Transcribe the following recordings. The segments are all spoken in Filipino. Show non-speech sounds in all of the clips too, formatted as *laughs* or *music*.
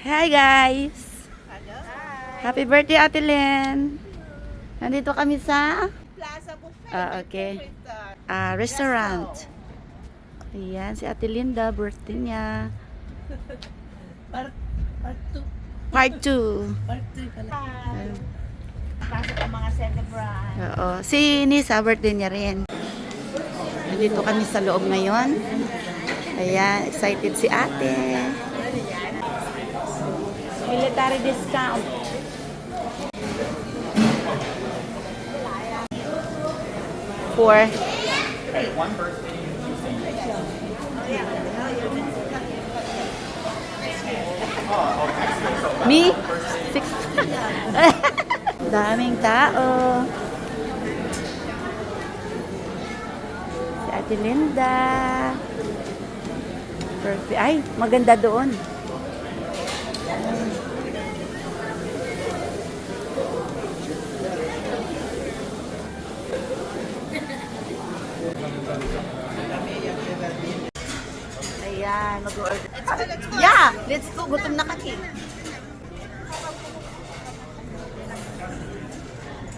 Hi guys! Happy birthday Ate Len! Nandito kami sa Plaza Buffet. Ah, okay. Uh, ah, restaurant. Ayan, si Ate Linda, birthday niya. *laughs* part, part 2. Part 2. Part 3 pala. Pasok ang mga celebrant. Oo. Si Nisa, birthday niya rin. Nandito kami sa loob ngayon. Ayan, excited si ate. Military discount. Four. Me? Six. *laughs* Daming tao. Si Ate Linda. Perfect. Ay, maganda doon. Ayan, mag-order. Yeah, let's go. Gutom na kami.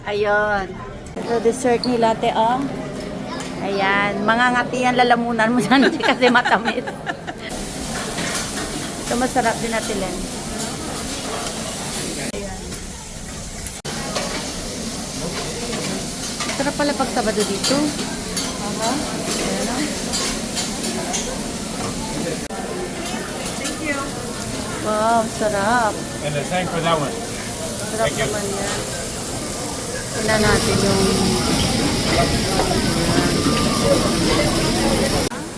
Ayun. Ito dessert nila, te, oh. Ayan, mga ngati yan, lalamunan mo dyan *laughs* kasi matamis. Ito masarap din natin. Ayan. Masarap pala pag Sabado dito. Aha. Ayan, oh. Thank you. Wow, sarap. And the same for that one. Sarap naman yan. Tingnan natin yung...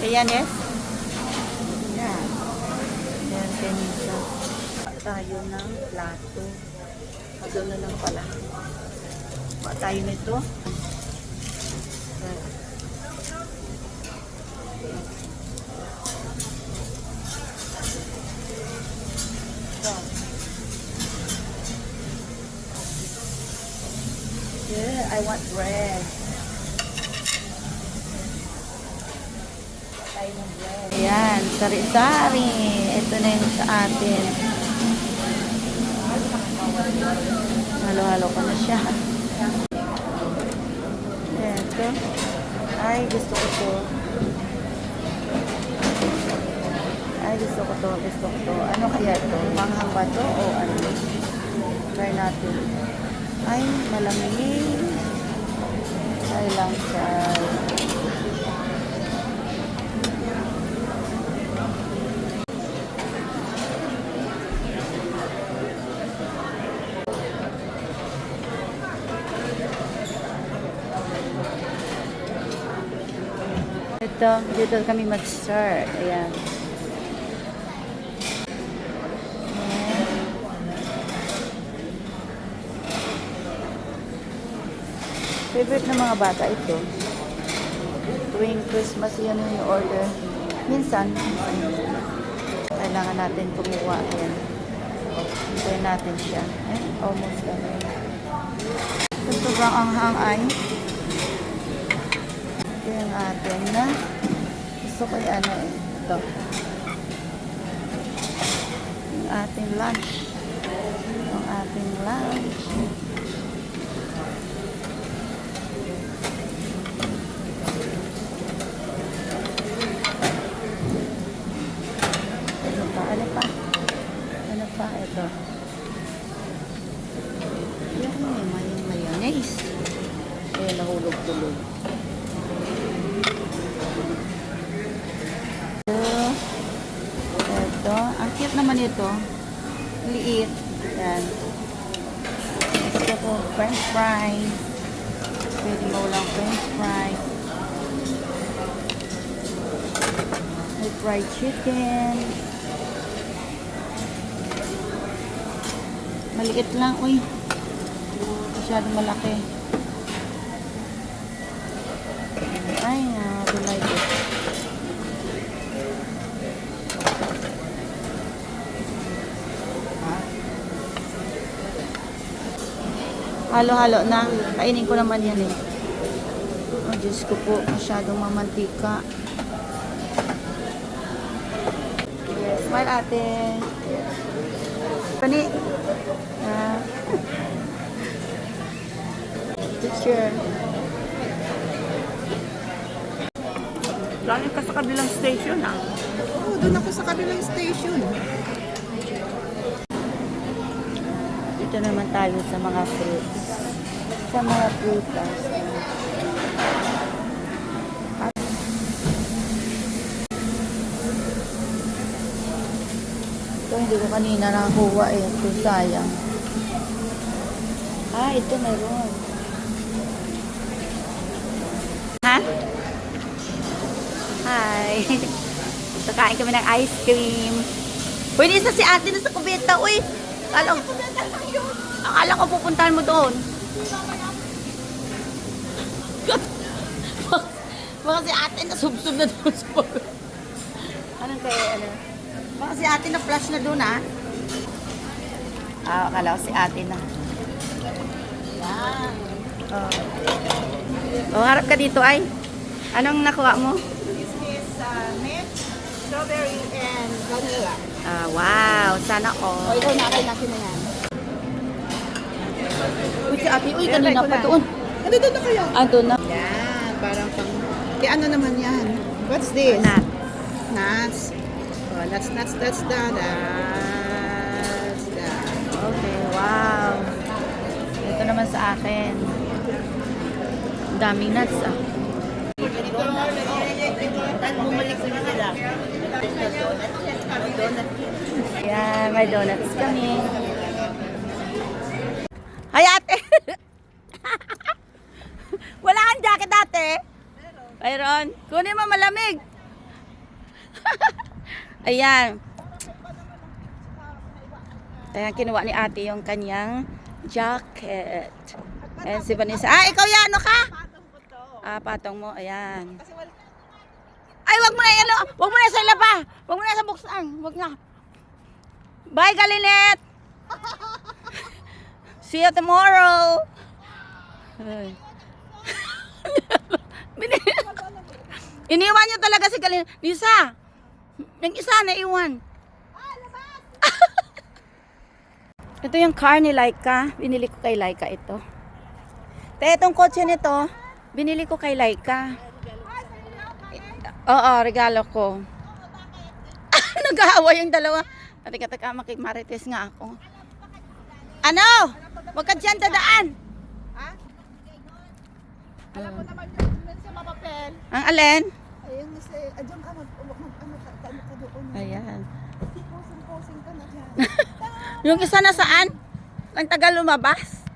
Ayan, yes? Yan. Ayan, kanisa. Tayo ng plato. Na lang pala. Tayo nito. Ayan. I want bread. Ayan, sari-sari. Ito na yung sa atin. Halo-halo ko na siya. Ito. Ay, gusto ko to. Ay, gusto ko to. Gusto ko to. Ano kaya to? Manghang ba to? O ano? Try natin. Ay, malamig. Try lang siya. Ito, dito kami mag-start. Ayan. Favorite ng mga bata ito. Tuwing Christmas yan yung order. Minsan, kailangan natin kumuha. Ayan. Hintayin natin siya. Eh, almost done. Ito sobrang anghang ay. Ito yung atin na. Gusto ko yung ano eh. Ito. Yung ating lunch. Yung ating lunch. Ano pa? Ano pa? Ito. Yan may may mayonnaise. Eh, nahulog tulog. Ito. Ito. Ang cute naman ito. Liit. Yan. Gusto ko french fries. Pwede mo lang french fries. Fried chicken. Maliit lang, uy. Masyado malaki. Ay, uh, like it. Halo-halo na. Kainin ko naman yan eh. Oh, Diyos ko po. Masyadong mamantika. Yes, smile ate. Pani. Ah. Picture. Galing ka sa kabilang station ah. Oo, doon ako sa kabilang station. Dito naman tayo sa mga fruits. Sa mga prutas. Ito hindi ko kanina nakakuha eh. Ito sayang. Ah, ito meron. Ha? Hi. Ito kain kami ng ice cream. Uy, isa si ate na sa kubeta. Uy, akala akala ko pupuntahan mo doon. *laughs* Baka si ate na subsub na doon sa Anong kaya, ano? Baka si ate na flash na doon, ha? Ah, akala ko si ate na. Yan. Oh. oh, harap ka dito, ay. Anong nakuha mo? This is uh, mint, strawberry, and vanilla. Ah, wow. Sana all. ikaw na, kayo natin na yan. Uy, si ate, uy, kanina pa doon. Ano doon na kayo? Ah, doon na. Yan, parang pang... Eh, ano naman yan? What's this? Nat. Nuts. Oh, nuts, nuts, nuts, da, nuts, da. Okay, wow. Ito naman sa akin. Daming nuts ah. Ayan, may donuts kami. Hay ate! *laughs* Wala kang jacket ate? Mayroon. Kunin mo malamig. *laughs* Ayan. Ayan, kinuha ni ate yung kanyang jacket. Ayan si Vanessa. Ah, ikaw yan, ano ka? Ah, patong mo. Ayan. Ay, wag mo na yan. ano, Wag mo na sa laba. Wag mo na sa buksan. Wag na. Bye, Galinet. *laughs* See you tomorrow. *laughs* *laughs* Iniwan niyo talaga si Galinet. Lisa, yung isa na iwan. *laughs* ito yung car ni Laika. Binili ko kay Laika ito. Te, itong kotse nito, binili ko kay Laika. Oo, regalo ko. *laughs* Nag-aawa yung dalawa. Teka, teka, makimarites nga ako. Ano? Huwag ka dyan dadaan. Ha? Alam mo naman yun, yun sa mapapel. Ang alin? Ayun, si... Adyan ka, mag... mag, mag ano ka, ano ka doon. Ayan. *laughs* Posing-posing ka na dyan. Yung isa na saan? Ang tagal lumabas.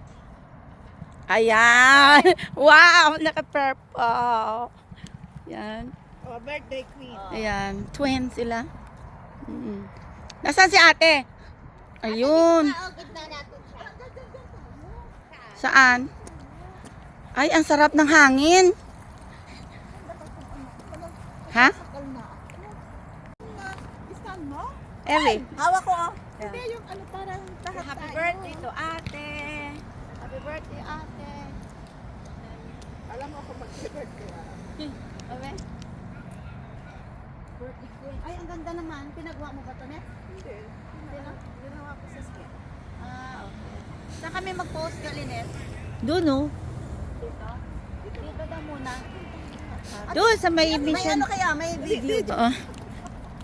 Ayan. *laughs* Wow, naka-purple. Yan. Oh, birthday queen. Ayan. Twins sila. Mm. Nasaan si ate? Ayun. Saan? Ay, ang sarap ng hangin. Ha? Takal na. Isan mo? Ellie. Hawak ko oh. Yeah. Hindi, yung ano parang lahat Happy tayo. birthday to ate. Happy birthday, ate. Alam mo ako mag-birthday. ah. Okay. Birthday queen. Ay, ang ganda naman. Pinagawa mo ba ito, Net? Hindi. Hindi na? Ginawa ko sa skin. Ah, okay. Saan kami mag-post ka, Linet? Doon, no? Dito? Dito daw muna. Doon sa may May mission. ano kaya? May video. Oo.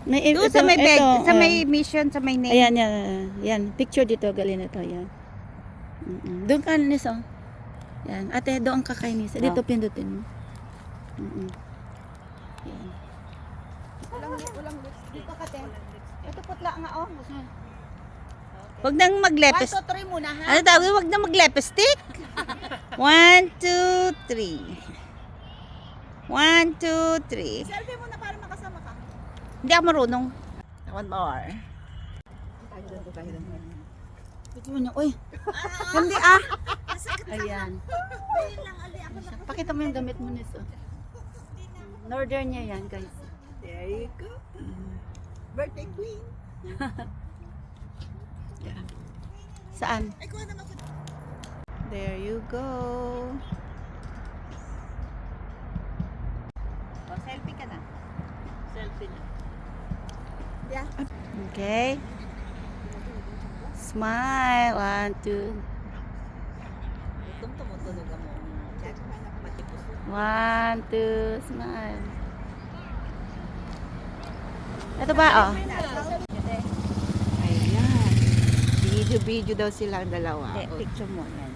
May, Doon sa may bed, ito, sa oh. may mission, sa may name. Ayan, yan, yan. Picture dito, galing ito, yan. Mm-mm. Doon ka, Nis, oh. Yan. Ate, doon ka kay Nis. Dito, pindutin mo. Mm-mm. Yan. Walang, walang lips. Dito ka, te. Ito putla nga, oh. Huwag nang One, maglepes. two, three muna, ha? Ano tawag? Huwag nang maglepestick. *laughs* One, two, three. One, two, three. Selfie mo na para makasama ka. Hindi ako marunong. One more. Tayo doon, tayo doon. Ito mo niya, uy. Hindi ah. Ayan. Pakita mo yung damit mo, Nis, oh. Northern niya yan, guys. There you go. Birthday queen. *laughs* Yan. Saan? Ay, kuha naman ko. There you go. Oh, selfie ka na. Selfie na. Yeah. Okay. smile. One, two. One, two, smile. Ito ba, oh? Ayan. Video-video daw silang dalawa. Hindi, picture mo yan.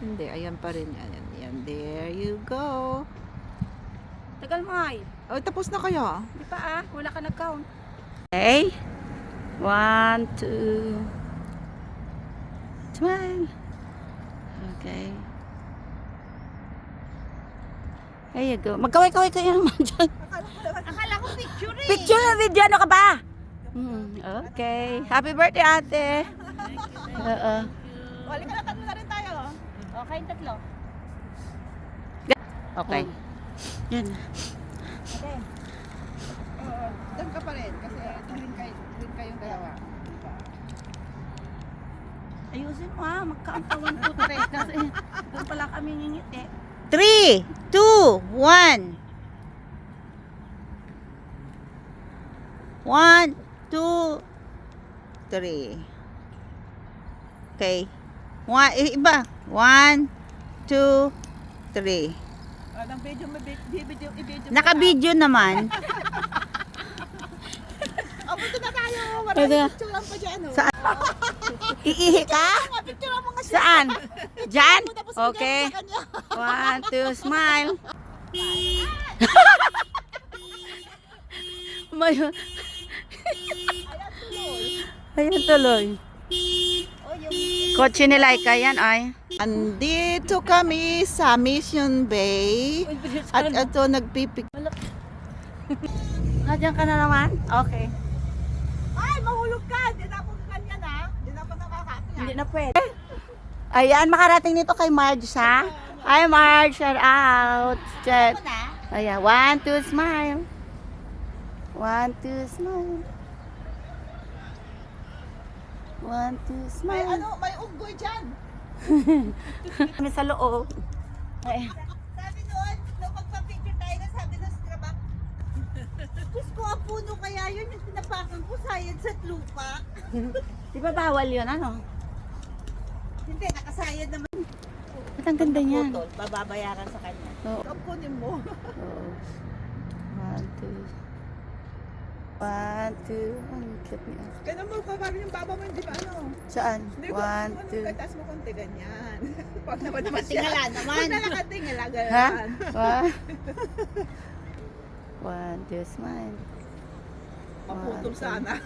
Hindi, ayan pa rin. Ayan, ayan. There you go. Tagal mo ay. Oh, tapos na kaya? Di pa ah, wala ka nag-count. Okay. One, two. Smile. Okay. There you go. Magkaway-kaway kayo naman *laughs* dyan. Akala ko picture eh. Picture na video, ano ka ba? Hmm, okay. Happy birthday, ate. Oo. Wali ka na, tatlo na rin tayo. Okay, tatlo. Okay. Yan. Oo, doon ka pa rin. Kasi tuwing kayo, tuwing kayong dalawa. Ayusin mo ha, magkaantawan ko *laughs* tre. Kasi doon pala kami ngingiti. Three, two, one. One, two, three. Okay. One, iba. One, two, three. Oh, ng video mo, video, i-video mo. Naka-video naman. *laughs* Oh, punta na tayo. Pwede. Maraming picture lang pa dyan. Oh. Saan? *laughs* Iihi ka? Mga picture mo nga siya. Saan? Diyan? Tapos bigyan mo Okay. sa kanya. One, two, smile. *laughs* May... Ayan tuloy. Kotse ni Laika yan ay. Andito kami sa Mission Bay. At ito, nagpipik. Nandiyan *laughs* ka na naman? Okay. Mahulog ka. Hindi na ako kanya na. Hindi na ako nakakakya. Hindi na pwede. Ayan, makarating nito kay Marge ha. Hi Marge, shout out. Chat. Ayan, one, two, smile. One, two, smile. One, two, May smile. ano, may unggoy dyan. *laughs* Kami sa loob. Ay, Sabi noon, nung magpa-picture tayo sabi ng scrabak, *laughs* Diyos ko, ang puno kaya yun yung tinapakan ko, sayad sa lupa. *laughs* di ba bawal yun, ano? Hindi, nakasayad naman. Ba't ang ganda niyan? Putol, bababayaran sa kanya. Oo. Ang kunin mo. Oo. One, two. One, two. Ang cute niya. Ganun mo pa, parang yung baba mo, hindi ba ano? Saan? Hindi ko, One, ano, two. Taas mo konti, ganyan. *laughs* Pag naman naman siya. Tingala naman. Huwag na nakatingala, Ha? ganyan. One. One, two, smile. Maputol sana.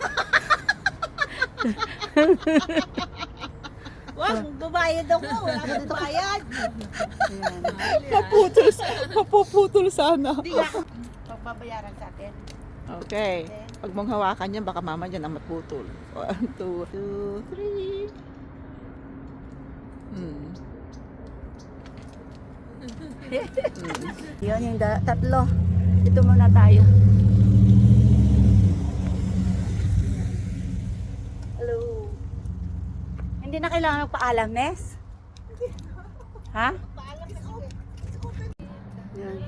Wag, babayad ako. Wala kang bayad. Ayan. Maputol, mapuputol sana. Hindi nga. Pagbabayaran sa atin. Okay. Pag mong hawakan yan, baka mama dyan ang maputol. One, two, two, three. Hmm. *laughs* Yun yung da- tatlo. Dito muna tayo. Hello. Hindi na kailangan magpaalam, Ness? Ha? Yan.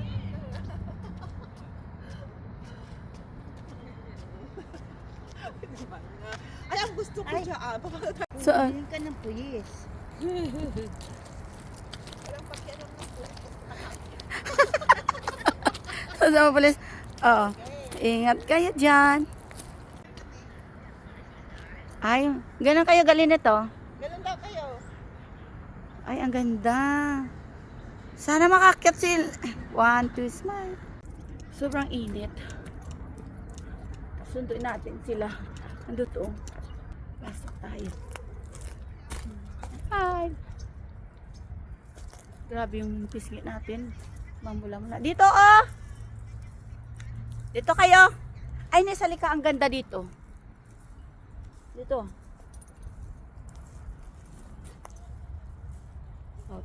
Ay, ang gusto ko dyan. ah? Saan? Hindi ka ng puyis. *laughs* Sa pulis. Oo. Ingat kayo dyan. Ay, ganun kayo galing nito. Ganun daw kayo. Ay, ang ganda. Sana makakyat si... One, two, smile. Sobrang init. Sunduin natin sila. Nandito. Pasok tayo. Hi! Grabe yung pisngi natin. Mamula-mula. Dito, oh! Dito kayo. Ay, nasalika. Ang ganda dito. Dito. Oh.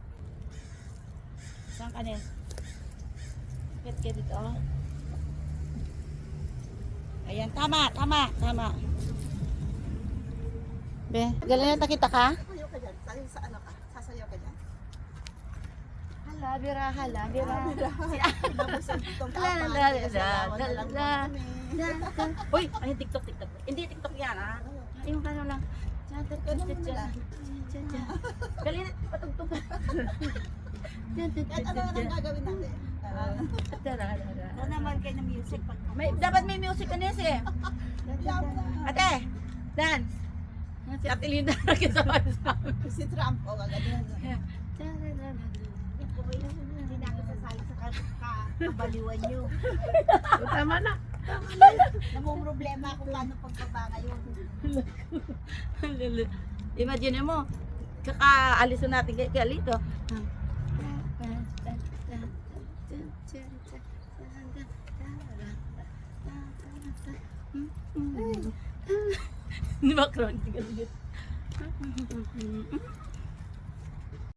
Saan ka na? Bakit ka dito? Ayan, tama, tama, tama. Be, galing na kita ka? Sasayaw ka dyan. Sasayaw ka dyan. Hala, bira, hala, bira. Nabusog itong La, apat. la, la, la, lang la, kami. Uy, ay, TikTok, TikTok. Hindi TikTok yan, ha? Yung ano lang. Galing, patugtog ka. Kahit ano ang gagawin natin. Ah, Ano naman kayo ng music may, Dapat may music ka nese eh. Ate, dance. Si Ate Linda *laughs* nakisama sa amin. Si Trump, o gagawin. Hindi na ako sasali sa ka- kabaliwan nyo. Tama na. Namumroblema ako paano pagbaba ngayon. Imagine mo, kakaalis na natin kay Kalito. Di ba, Kron?